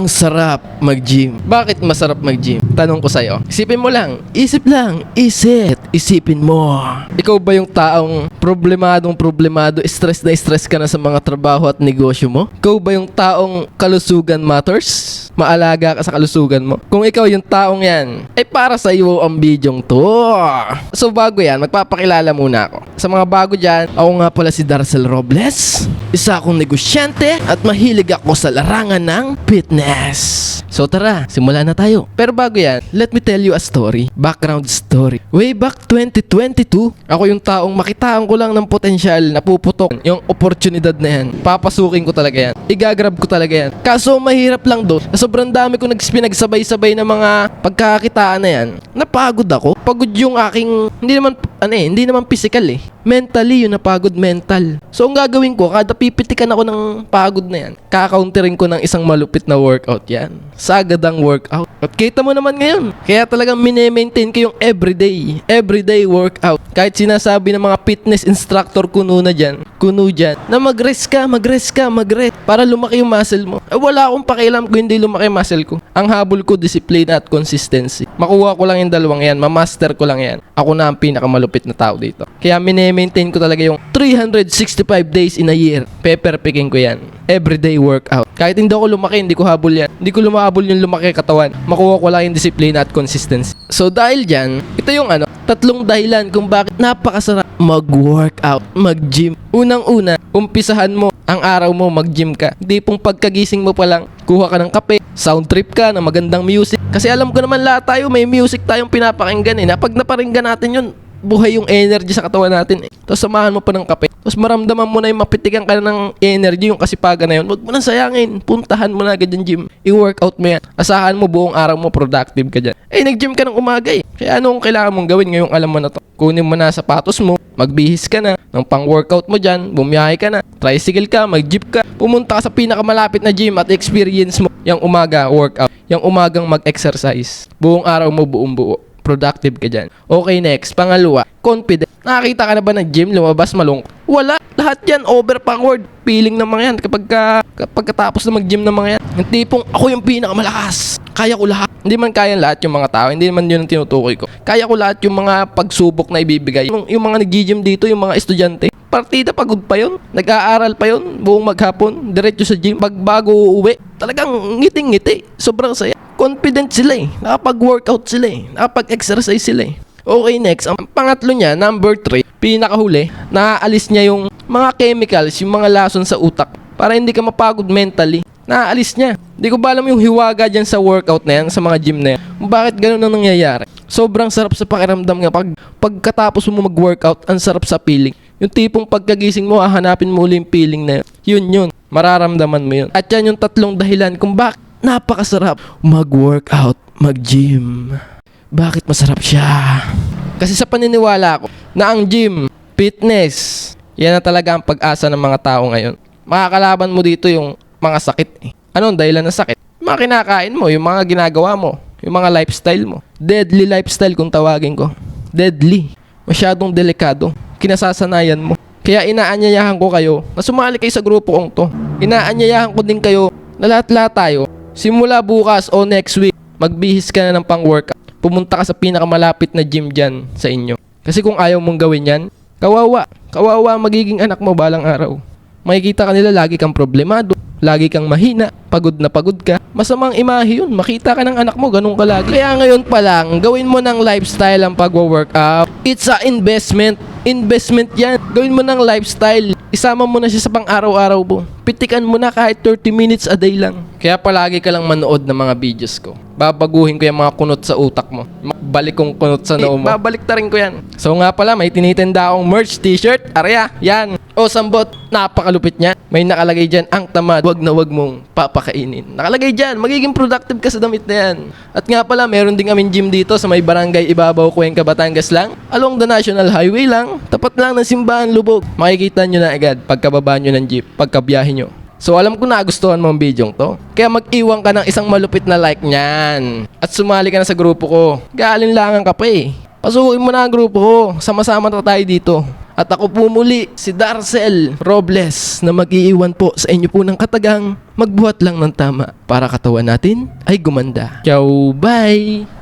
Ang sarap mag-gym. Bakit masarap mag-gym? Tanong ko sa'yo. Isipin mo lang. Isip lang. Isip. Isipin mo. Ikaw ba yung taong problemadong problemado, stress na stress ka na sa mga trabaho at negosyo mo? Ikaw ba yung taong kalusugan matters? Maalaga ka sa kalusugan mo? Kung ikaw yung taong yan, ay para sa iyo ang bidyong to. So bago yan, magpapakilala muna ako. Sa mga bago dyan, ako nga pala si Darcel Robles. Isa akong negosyante at mahilig ako sa larangan ng fitness. So tara, simulan na tayo. Pero bago yan, let me tell you a story. Background story. Way back 2022, ako yung taong makitaan ko lang ng potensyal na puputok yung oportunidad na yan. Papasukin ko talaga yan. Igagrab ko talaga yan. Kaso mahirap lang doon. Na sobrang dami ko nags- pinagsabay-sabay na mga pagkakakitaan na yan. Napagod ako. Pagod yung aking, hindi naman, ano eh, hindi naman physical eh. Mentally, yun napagod mental. So ang gagawin ko, kada pipitikan ako ng pagod na yan, kakaunterin ko ng isang malupit na workout yan. Sagadang workout. At kita mo naman ngayon. Kaya talagang mine-maintain ko yung everyday. Everyday workout. Kahit sinasabi ng mga fitness instructor kuno na dyan, kuno dyan, na mag-rest ka, mag-rest ka, mag-rest. Para lumaki yung muscle mo. Eh, wala akong pakialam kung hindi lumaki yung muscle ko. Ang habol ko, discipline at consistency. Makuha ko lang yung dalawang yan, mamaster ko lang yan. Ako na ang pinakamalupit na tao dito. Kaya mine-maintain ko talaga yung 365 days in a year. Pepper-picking ko yan. Everyday workout. Kahit hindi ako lumaki, hindi ko habol yan. Hindi ko lumahabol yung lumaki katawan. Makuha ko lang yung discipline at consistency. So dahil dyan, ito yung ano, tatlong dahilan kung bakit napakasarap mag-workout, mag-gym. Unang-una, umpisahan mo ang araw mo mag-gym ka. Hindi pong pagkagising mo pa lang, kuha ka ng kape, sound trip ka ng magandang music. Kasi alam ko naman lahat tayo, may music tayong pinapakinggan eh. Na pag naparinggan natin yun, buhay yung energy sa katawan natin eh. Tapos samahan mo pa ng kape. Tapos maramdaman mo na yung mapitigan ka na ng energy, yung kasipagan na yun. Huwag mo nang sayangin. Puntahan mo na agad yung gym. I-workout mo yan. Asahan mo buong araw mo productive ka dyan. Eh, nag-gym ka ng umaga eh. Kaya anong kailangan mong gawin ngayong alam mo na to? Kunin mo na sapatos mo, magbihis ka na, ng pang-workout mo dyan, bumiyahe ka na, tricycle ka, mag-jeep ka, pumunta ka sa pinakamalapit na gym at experience mo yung umaga workout, yung umagang mag-exercise. Buong araw mo buong buo productive ka dyan. Okay, next. Pangalawa, confident. Nakakita ka na ba ng gym, lumabas malungkot? Wala. Lahat yan, overpowered. Feeling ng mga yan kapag, ka, kapag katapos na mag-gym ng mga yan. Yung tipong, ako yung pinakamalakas. Kaya ko lahat. Hindi man kaya lahat yung mga tao. Hindi naman yun ang tinutukoy ko. Kaya ko lahat yung mga pagsubok na ibibigay. Yung, yung mga nag-gym dito, yung mga estudyante. Partida pagod pa yun. Nag-aaral pa yun. Buong maghapon. Diretso sa gym. Pag bago uuwi, talagang ngiting-ngiti. Sobrang saya. Confident sila eh. Nakapag-workout sila eh. Nakapag-exercise sila eh. Okay, next. Ang pangatlo niya, number 3, pinakahuli, naaalis niya yung mga chemicals, yung mga lason sa utak para hindi ka mapagod mentally. Naaalis niya. Hindi ko ba alam yung hiwaga dyan sa workout na yan, sa mga gym na yan. Bakit ganun ang nangyayari? Sobrang sarap sa pakiramdam nga. Pag, pagkatapos mo mag-workout, ang sarap sa feeling. Yung tipong pagkagising mo, hahanapin mo uli yung feeling na yun. Yun yun. Mararamdaman mo yun. At yan yung tatlong dahilan kung bakit napakasarap mag-workout, mag-gym. Bakit masarap siya? Kasi sa paniniwala ko na ang gym, fitness, yan na talaga ang pag-asa ng mga tao ngayon. Makakalaban mo dito yung mga sakit eh. Anong dahilan ng sakit? Mga kinakain mo, yung mga ginagawa mo, yung mga lifestyle mo. Deadly lifestyle kung tawagin ko. Deadly. Masyadong delikado. Kinasasanayan mo. Kaya inaanyayahan ko kayo na sumali kayo sa grupo kong to. Inaanyayahan ko din kayo na lahat-lahat tayo, simula bukas o next week, magbihis ka na ng pang-workout. Pumunta ka sa pinakamalapit na gym dyan sa inyo. Kasi kung ayaw mong gawin yan, kawawa. Kawawa magiging anak mo balang araw. Makikita ka nila lagi kang problemado, lagi kang mahina, pagod na pagod ka. Masamang imahe yun, makita ka ng anak mo, ganun ka lagi. Kaya ngayon pa lang, gawin mo ng lifestyle ang pag-workout. It's a investment. Investment yan. Gawin mo ng lifestyle. Isama mo na siya sa pang-araw-araw mo. Pitikan mo na kahit 30 minutes a day lang. Kaya palagi ka lang manood ng mga videos ko. Babaguhin ko yung mga kunot sa utak mo. Balik kong kunot sa noo mo. babalik ta rin ko yan. So nga pala, may tinitinda akong merch t-shirt. Arya, yan. O sambot, napakalupit niya. May nakalagay dyan, ang tamad, wag na wag mong papakainin. Nakalagay dyan, magiging productive ka sa damit na yan. At nga pala, meron din kaming gym dito sa may barangay Ibabaw, Cuenca, Batangas lang. Along the National Highway lang, tapat lang ng simbahan lubog. Makikita nyo na agad pagkababa nyo ng jeep, pagkabiyahe nyo. So alam ko nagustuhan mo ang video to. Kaya mag-iwan ka ng isang malupit na like niyan. At sumali ka na sa grupo ko. Galing langan ka pa eh. Pasukin mo na ang grupo ko. Sama-sama na tayo dito. At ako po muli, si Darcel Robles na mag-iiwan po sa inyo po ng katagang magbuhat lang ng tama para katawan natin ay gumanda. Ciao, bye!